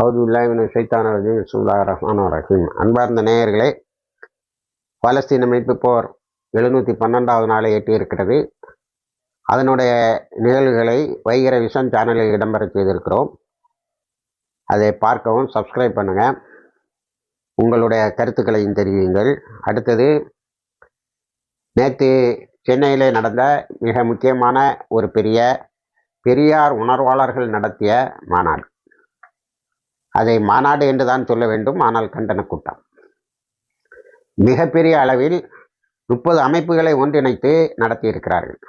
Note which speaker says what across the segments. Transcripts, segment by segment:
Speaker 1: அவது இல்லாமின சைத்தான ரஜீம். சுல்லா ரஹ்மான் ரஹீம். அன்பார்ந்த நேயர்களே பாலஸ்தீன மீட்பு போர் எழுநூற்றி பன்னெண்டாவது நாளை எட்டியிருக்கிறது. அதனுடைய நிகழ்வுகளை வைகிற விஷன் சேனலில் இடம்பெற செய்திருக்கிறோம். அதை பார்க்கவும் சப்ஸ்கிரைப் பண்ணுங்கள் உங்களுடைய கருத்துக்களையும் தெரிவியுங்கள். அடுத்தது நேற்று சென்னையில் நடந்த மிக முக்கியமான ஒரு பெரிய பெரியார் உணர்வாளர்கள் நடத்திய மாநாடு. அதை மாநாடு என்று தான் சொல்ல வேண்டும். ஆனால் கண்டன கூட்டம். மிகப்பெரிய அளவில் முப்பது அமைப்புகளை ஒன்றிணைத்து நடத்தியிருக்கிறார்கள்.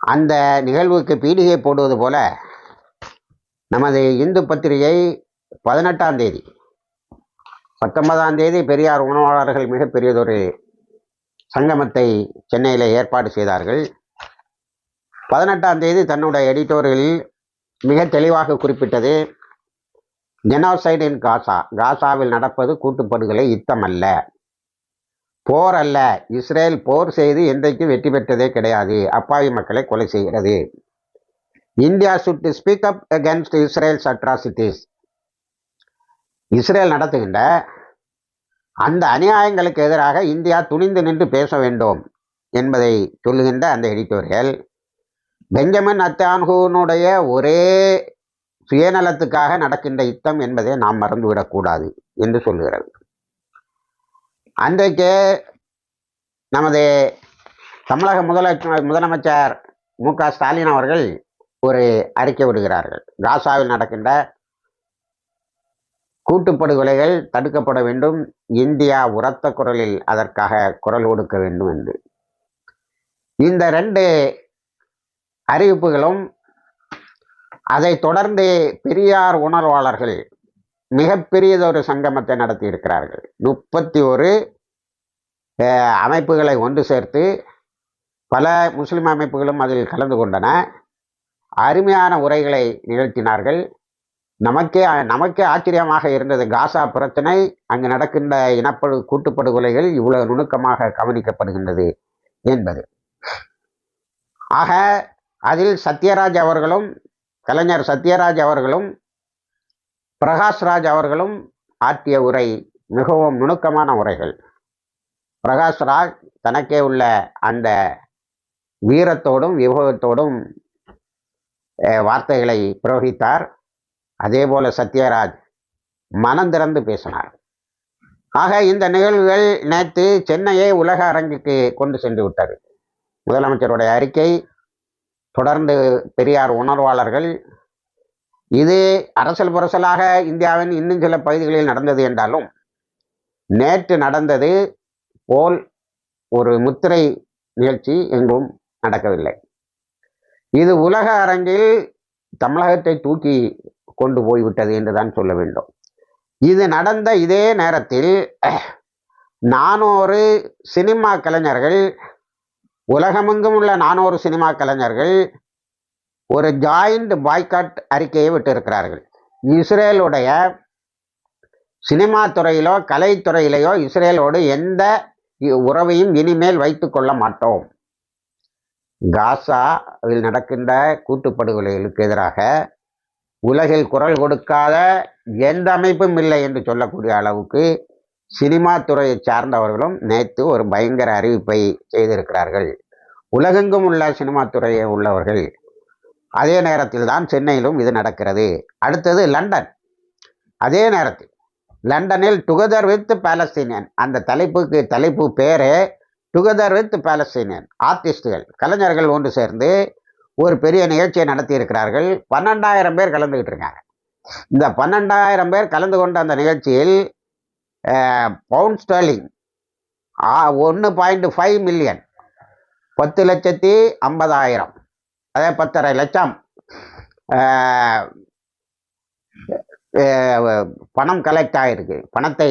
Speaker 1: அந்த நிகழ்வுக்கு பீடிகை போடுவது போல நமது இந்து பத்திரிகை பதினெட்டாம் தேதி பத்தொன்பதாம் தேதி பெரியார் உணவாளர்கள் மிகப்பெரியதொரு சங்கமத்தை சென்னையில் ஏற்பாடு செய்தார்கள். பதினெட்டாம் தேதி தன்னுடைய எடிட்டோரியில் மிக தெளிவாக குறிப்பிட்டது. ஜெனோசைட் இன் காசா காசாவில் நடப்பது கூட்டுப்படுகொலை யுத்தம் அல்ல போர் அல்ல. இஸ்ரேல் போர் செய்து என்றைக்கும் வெற்றி பெற்றதே கிடையாது. அப்பாவி மக்களை கொலை செய்கிறது. India should speak up against Israel's atrocities Israel நடத்துகின்ற அந்த அநியாயங்களுக்கு எதிராக இந்தியா துணிந்து நின்று பேச வேண்டும் என்பதை சொல்லுகின்ற அந்த எடிட்டோரியல் பெஞ்சமின் அத்தான்ஹூனுடைய ஒரே சுயநலத்துக்காக நடக்கின்ற யுத்தம் என்பதை நாம் மறந்துவிடக்கூடாது என்று சொல்லுகிறது. அன்றைக்கு நமது தமிழக முதலமைச்சர் முதலமைச்சர் மு க ஸ்டாலின் அவர்கள் ஒரு அறிக்கை விடுகிறார்கள். காசாவில் நடக்கின்ற கூட்டுப்படுகொலைகள் தடுக்கப்பட வேண்டும் இந்தியா உரத்த குரலில் அதற்காக குரல் கொடுக்க வேண்டும் என்று. இந்த ரெண்டு அறிவிப்புகளும் அதை தொடர்ந்து பெரியார் உணர்வாளர்கள் மிகப்பெரியதொரு சங்கமத்தை நடத்தி இருக்கிறார்கள் முப்பத்தி ஒரு அமைப்புகளை ஒன்று சேர்த்து பல முஸ்லிம் அமைப்புகளும் அதில் கலந்து கொண்டன. அருமையான உரைகளை நிகழ்த்தினார்கள். நமக்கே நமக்கே ஆச்சரியமாக இருந்தது. காசா பிரச்சனை அங்கு நடக்கின்ற இனப்படு கூட்டுப்படுகொலைகள் இவ்வளவு நுணுக்கமாக கவனிக்கப்படுகின்றது என்பது. ஆக அதில் சத்யராஜ் அவர்களும் கலைஞர் சத்யராஜ் அவர்களும் பிரகாஷ்ராஜ் அவர்களும் ஆற்றிய உரை மிகவும் நுணுக்கமான உரைகள். பிரகாஷ்ராஜ் தனக்கே உள்ள அந்த வீரத்தோடும் விபவத்தோடும் வார்த்தைகளை பிரயோகித்தார். அதே போல சத்யராஜ் மனம் திறந்து பேசினார். ஆக இந்த நிகழ்வுகள் நேற்று சென்னையை உலக அரங்குக்கு கொண்டு சென்று விட்டது. முதலமைச்சருடைய அறிக்கை தொடர்ந்து பெரியார் உணர்வாளர்கள் இது அரசல் புரசலாக இந்தியாவின் இன்னும் சில பகுதிகளில் நடந்தது என்றாலும் நேற்று நடந்தது போல் ஒரு முத்திரை நிகழ்ச்சி எங்கும் நடக்கவில்லை. இது உலக அரங்கில் தமிழகத்தை தூக்கி கொண்டு போய்விட்டது என்று தான் சொல்ல வேண்டும். இது நடந்த இதே நேரத்தில் நானூறு சினிமா கலைஞர்கள் உலகமெங்கும் உள்ள நானூறு சினிமா கலைஞர்கள் ஒரு ஜாயிண்ட் பாய்காட் அறிக்கையை விட்டிருக்கிறார்கள். இஸ்ரேலுடைய சினிமா துறையிலோ கலைத்துறையிலேயோ இஸ்ரேலோடு எந்த உறவையும் இனிமேல் வைத்து கொள்ள மாட்டோம். காசாவில் நடக்கின்ற கூட்டுப்படுகொலைகளுக்கு எதிராக உலகில் குரல் கொடுக்காத எந்த அமைப்பும் இல்லை என்று சொல்லக்கூடிய அளவுக்கு சினிமா துறையை சார்ந்தவர்களும் நேற்று ஒரு பயங்கர அறிவிப்பை செய்திருக்கிறார்கள். உலகெங்கும் உள்ள சினிமா துறையை உள்ளவர்கள் அதே நேரத்தில் தான் சென்னையிலும் இது நடக்கிறது. அடுத்தது லண்டன். அதே நேரத்தில் லண்டனில் டுகெதர் வித் பாலஸ்தீனியன் அந்த தலைப்புக்கு தலைப்பு பேரே டுகெதர் வித் பாலஸ்தீனியன் ஆர்டிஸ்டுகள் கலைஞர்கள் ஒன்று சேர்ந்து ஒரு பெரிய நிகழ்ச்சியை நடத்தி இருக்கிறார்கள் பன்னெண்டாயிரம் பேர் கலந்துக்கிட்டு இருக்காங்க. இந்த பன்னெண்டாயிரம் பேர் கலந்து கொண்ட அந்த நிகழ்ச்சியில் பவுண்ட் ஸ்டர்லிங் ஒன்று பாயிண்ட் ஃபைவ் மில்லியன் பத்து லட்சத்தி ஐம்பதாயிரம். அதே பத்தரை லட்சம். பணம் கலெக்ட் ஆகிருக்கு பணத்தை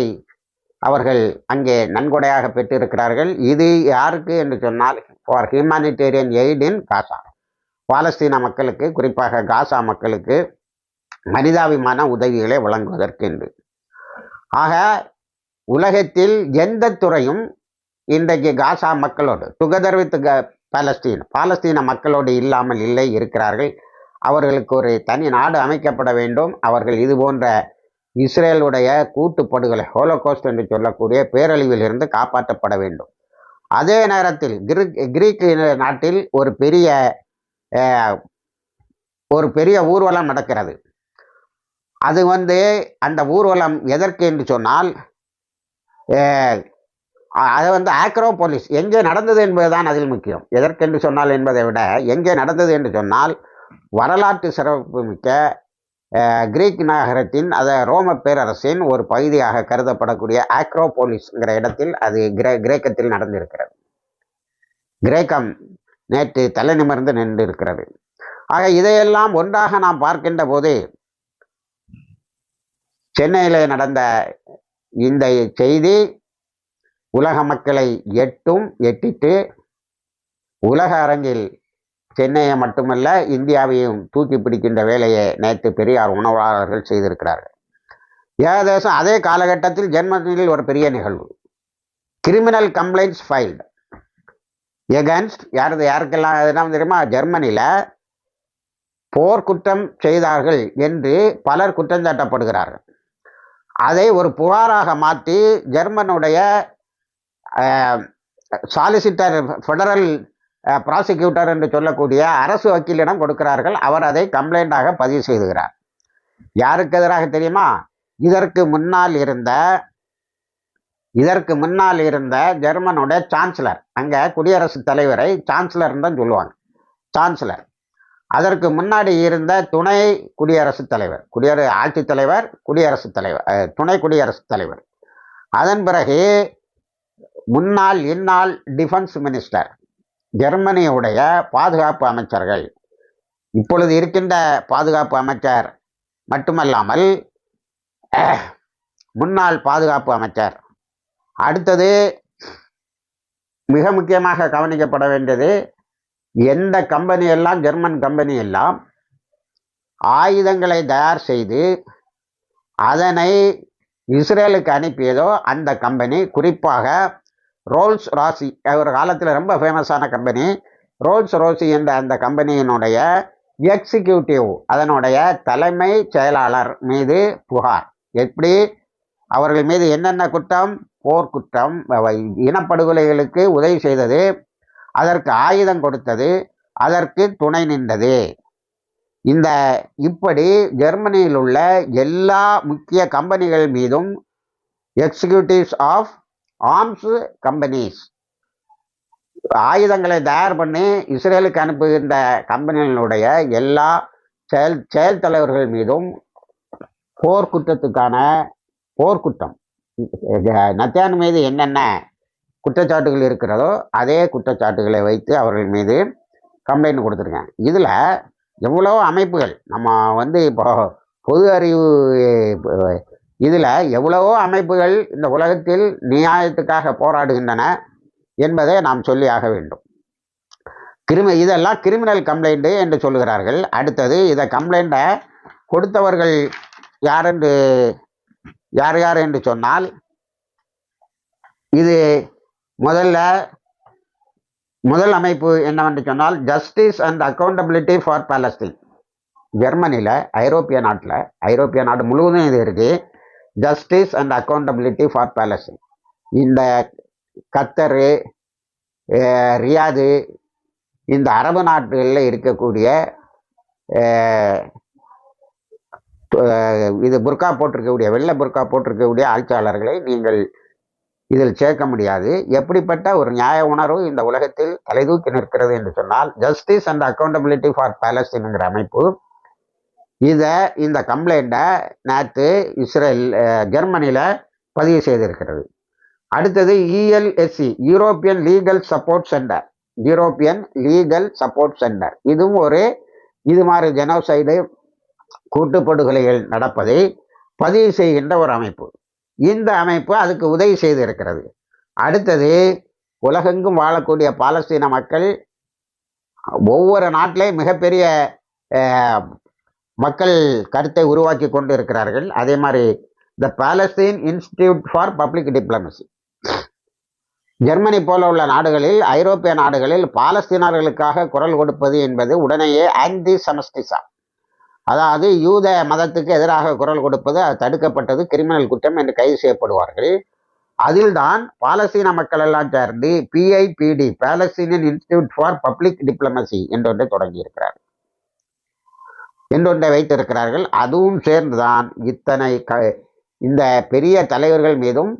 Speaker 1: அவர்கள் அங்கே நன்கொடையாக பெற்றிருக்கிறார்கள். இது யாருக்கு என்று சொன்னால் for humanitarian aid in Gaza பாலஸ்தீன மக்களுக்கு குறிப்பாக காசா மக்களுக்கு மனிதாபிமான உதவிகளை வழங்குவதற்கு என்று ஆக உலகத்தில் எந்த துறையும் இன்றைக்கு காசா மக்களோடு டுகெதர் வித் பாலஸ்தீன் பாலஸ்தீன மக்களோடு இல்லாமல் இல்லை இருக்கிறார்கள். அவர்களுக்கு ஒரு தனி நாடு அமைக்கப்பட வேண்டும். அவர்கள் இது போன்ற இஸ்ரேலுடைய கூட்டுப்படுகொலை ஹோலோகோஸ்ட் என்று சொல்லக்கூடிய பேரழிவில் இருந்து காப்பாற்றப்பட வேண்டும். அதே நேரத்தில் கிரீக் கிரீக் நாட்டில் ஒரு பெரிய ஒரு பெரிய ஊர்வலம் நடக்கிறது. அது வந்து அந்த ஊர்வலம் எதற்கு என்று சொன்னால் அதை வந்து ஆக்ரோபோலிஸ். எங்கே நடந்தது என்பதுதான் அதில் முக்கியம். எதற்கென்று சொன்னால் என்பதை விட எங்கே நடந்தது என்று சொன்னால் வரலாற்று சிறப்புமிக்க கிரீக் நகரத்தின் அதை ரோம பேரரசின் ஒரு பகுதியாக கருதப்படக்கூடிய ஆக்ரோபோலிஸ்ங்கிற இடத்தில் அது கிரே கிரேக்கத்தில் நடந்திருக்கிறது. கிரேக்கம் நேற்று தலை நிமிர்ந்து நின்று இருக்கிறது ஆக இதையெல்லாம் ஒன்றாக நாம் பார்க்கின்ற போது சென்னையில் நடந்த இந்த செய்தி உலக மக்களை எட்டும் எட்டிட்டு உலக அரங்கில் சென்னையை மட்டுமல்ல இந்தியாவையும் தூக்கி பிடிக்கின்ற வேலையை நேற்று பெரியார் உணவாளர்கள் செய்திருக்கிறார்கள். ஏகதேசம் அதே காலகட்டத்தில் ஜெர்மனியில் ஒரு பெரிய நிகழ்வு. கிரிமினல் கம்ப்ளைண்ட்ஸ் ஃபைல்டு எகன்ஸ்ட் யாரது யாருக்கெல்லாம் எதுனா தெரியுமா? ஜெர்மனியில் போர்க்குற்றம் செய்தார்கள் என்று பலர் குற்றம் சாட்டப்படுகிறார்கள். அதை ஒரு புகாராக மாற்றி ஜெர்மனுடைய சாலிசிட்டர் ஃபெடரல் ப்ராசிக்யூட்டர் என்று சொல்லக்கூடிய அரசு வக்கீலிடம் கொடுக்கிறார்கள். அவர் அதை கம்ப்ளைண்டாக பதிவு செய்துகிறார். யாருக்கு எதிராக தெரியுமா? இதற்கு முன்னால் இருந்த இதற்கு முன்னால் இருந்த ஜெர்மனுடைய சான்சலர் அங்கே குடியரசுத் தலைவரை சான்சலர் தான் சொல்லுவாங்க. சான்சலர் அதற்கு முன்னாடி இருந்த துணை குடியரசுத் தலைவர் குடியர ஆட்சித் தலைவர் குடியரசுத் தலைவர் துணை குடியரசுத் தலைவர். அதன் பிறகு முன்னாள் இந்நாள் டிஃபென்ஸ் மினிஸ்டர் ஜெர்மனியுடைய பாதுகாப்பு அமைச்சர்கள். இப்பொழுது இருக்கின்ற பாதுகாப்பு அமைச்சர் மட்டுமல்லாமல் முன்னாள் பாதுகாப்பு அமைச்சர். அடுத்தது மிக முக்கியமாக கவனிக்கப்பட வேண்டியது எந்த கம்பெனி எல்லாம் ஜெர்மன் கம்பெனி எல்லாம் ஆயுதங்களை தயார் செய்து அதனை இஸ்ரேலுக்கு அனுப்பியதோ அந்த கம்பெனி குறிப்பாக ரோல்ஸ் ராசி ஒரு காலத்தில் ரொம்ப ஃபேமஸான கம்பெனி ரோல்ஸ் ரோசி என்ற அந்த கம்பெனியினுடைய எக்ஸிக்யூட்டிவ் அதனுடைய தலைமை செயலாளர் மீது புகார். எப்படி? அவர்கள் மீது என்னென்ன குற்றம்? போர்க்குற்றம் இனப்படுகொலைகளுக்கு உதவி செய்தது அதற்கு ஆயுதம் கொடுத்தது அதற்கு துணை நின்றது. இந்த இப்படி ஜெர்மனியில் உள்ள எல்லா முக்கிய கம்பெனிகள் மீதும் எக்ஸிக்யூட்டிவ்ஸ் ஆஃப் ஆர்ம்ஸ் கம்பெனிஸ் ஆயுதங்களை தயார் பண்ணி இஸ்ரேலுக்கு அனுப்புகின்ற கம்பெனிகளுடைய எல்லா செயல் செயல் தலைவர்கள் மீதும் போர்க்குற்றத்துக்கான போர்க்குற்றம். நத்தியான் மீது என்னென்ன குற்றச்சாட்டுகள் இருக்கிறதோ அதே குற்றச்சாட்டுகளை வைத்து அவர்கள் மீது கம்ப்ளைண்ட் கொடுத்துருக்கேன் இதில் எவ்வளோ அமைப்புகள் நம்ம வந்து இப்போ பொது அறிவு இதில் எவ்வளவோ அமைப்புகள் இந்த உலகத்தில் நியாயத்துக்காக போராடுகின்றன என்பதை நாம் சொல்லி ஆக வேண்டும். கிரிமி இதெல்லாம் கிரிமினல் கம்ப்ளைண்ட்டு என்று சொல்லுகிறார்கள். அடுத்தது இதை கம்ப்ளைண்ட்டை கொடுத்தவர்கள் யார் என்று யார் யார் என்று சொன்னால் இது முதல்ல முதல் அமைப்பு என்னவென்று சொன்னால் justice and accountability for Palestine ஜெர்மனியில் ஐரோப்பிய நாட்டில் ஐரோப்பிய நாடு முழுவதும் இது இருக்குது justice and accountability for Palestine இந்த கத்தரு ரியாது இந்த அரபு நாடுகளில் இருக்கக்கூடிய இது புர்கா போட்டிருக்கக்கூடிய வெள்ளை புர்கா போட்டிருக்கக்கூடிய ஆட்சியாளர்களை நீங்கள் இதில் சேர்க்க முடியாது. எப்படிப்பட்ட ஒரு நியாய உணர்வு இந்த உலகத்தில் தலைதூக்கி நிற்கிறது என்று சொன்னால் ஜஸ்டிஸ் அண்ட் அக்கௌண்டபிலிட்டி ஃபார் பாலஸ்தீனுங்கிற அமைப்பு இதை இந்த கம்ப்ளைண்ட்டை நேற்று இஸ்ரேல் ஜெர்மனியில் பதிவு செய்திருக்கிறது. அடுத்தது ELSC European legal support centre European legal support centre இதுவும் ஒரு இது மாதிரி ஜெனோசைடு கூட்டுப்படுகொலைகள் நடப்பதை பதிவு செய்கின்ற ஒரு அமைப்பு. இந்த அமைப்பு அதுக்கு உதவி செய்து இருக்கிறது அடுத்தது உலகெங்கும் வாழக்கூடிய பாலஸ்தீன மக்கள் ஒவ்வொரு நாட்டிலையும் மிகப்பெரிய மக்கள் கருத்தை உருவாக்கி கொண்டு இருக்கிறார்கள் அதே மாதிரி the Palestine institute for public diplomacy Germany போல உள்ள நாடுகளில் ஐரோப்பிய நாடுகளில் பாலஸ்தீனர்களுக்காக குரல் கொடுப்பது என்பது உடனேயே ஆன்டி செமஸ்டிசா அதாவது யூத மதத்துக்கு எதிராக குரல் கொடுப்பது அது தடுக்கப்பட்டது கிரிமினல் குற்றம் என்று கைது செய்யப்படுவார்கள். அதில்தான் பாலஸ்தீன மக்கள் எல்லாம் சேர்ந்து PIPD Palestinian institute for public diplomacy என்றொன்றை தொடங்கியிருக்கிறார் என்றொன்றை வைத்திருக்கிறார்கள். அதுவும் சேர்ந்துதான் இத்தனை க இந்த பெரிய தலைவர்கள் மீதும்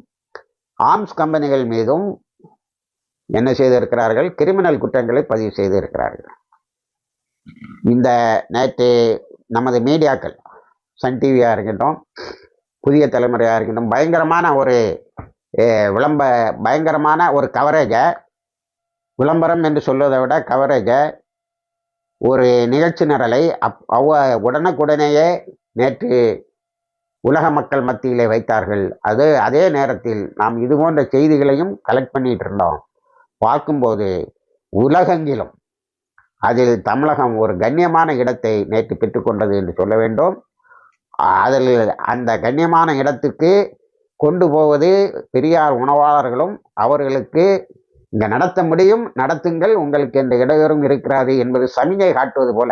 Speaker 1: ஆர்ம்ஸ் கம்பெனிகள் மீதும் என்ன செய்திருக்கிறார்கள்? கிரிமினல் குற்றங்களை பதிவு செய்திருக்கிறார்கள். இந்த நேற்று நமது மீடியாக்கள் சன் டிவியாக இருக்கட்டும் புதிய தலைமுறையாக இருக்கட்டும் பயங்கரமான ஒரு விளம்ப பயங்கரமான ஒரு கவரேஜை விளம்பரம் என்று சொல்வதை விட கவரேஜை ஒரு நிகழ்ச்சி நிரலை அப் அவ உடனுக்குடனேயே நேற்று உலக மக்கள் மத்தியிலே வைத்தார்கள். அது அதே நேரத்தில் நாம் இது போன்ற செய்திகளையும் கலெக்ட் பண்ணிகிட்டு இருந்தோம். பார்க்கும்போது உலகெங்கிலும் அதில் தமிழகம் ஒரு கண்ணியமான இடத்தை நேற்று பெற்றுக்கொண்டது என்று சொல்ல வேண்டும். அதில் அந்த கண்ணியமான இடத்துக்கு கொண்டு போவது பெரியார் உணவாளர்களும் அவர்களுக்கு இங்கே நடத்த முடியும் நடத்துங்கள் உங்களுக்கு எந்த இடையூறும் இருக்கிறாது என்பது சமிகை காட்டுவது போல.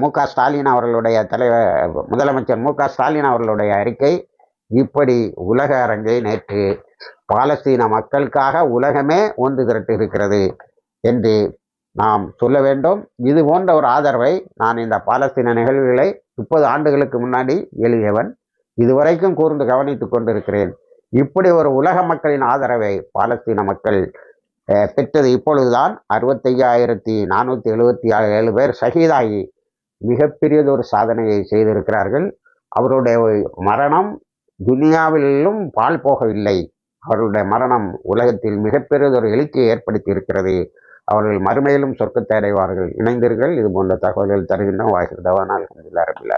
Speaker 1: மு க ஸ்டாலின் அவர்களுடைய தலைவர் முதலமைச்சர் மு க ஸ்டாலின் அவர்களுடைய அறிக்கை இப்படி உலக அரங்கை நேற்று பாலஸ்தீன மக்களுக்காக உலகமே ஒன்று திரட்டு இருக்கிறது என்று நாம் சொல்ல வேண்டும். இது போன்ற ஒரு ஆதரவை நான் இந்த பாலஸ்தீன நிகழ்வுகளை முப்பது ஆண்டுகளுக்கு முன்னாடி எழுதியவன் இதுவரைக்கும் கூர்ந்து கவனித்துக் கொண்டிருக்கிறேன். இப்படி ஒரு உலக மக்களின் ஆதரவை பாலஸ்தீன மக்கள் பெற்றது இப்பொழுதுதான் அறுபத்தையாயிரத்தி நானூற்றி எழுபத்தி ஏழு பேர் ஷஹீதாகி மிகப்பெரியதொரு சாதனையை செய்திருக்கிறார்கள். அவருடைய மரணம் துனியாவிலும் பால் போகவில்லை. அவருடைய மரணம் உலகத்தில் மிகப்பெரியதொரு எழுச்சியை ஏற்படுத்தி இருக்கிறது அவர்கள் மறுமையிலும் சொர்க்கத்தை அடைவார்கள் இணைந்தீர்கள் இது போன்ற தகவல்கள் தருகின்றன வாய்க்கிறதவானால் அலமதுல்லா ரபில்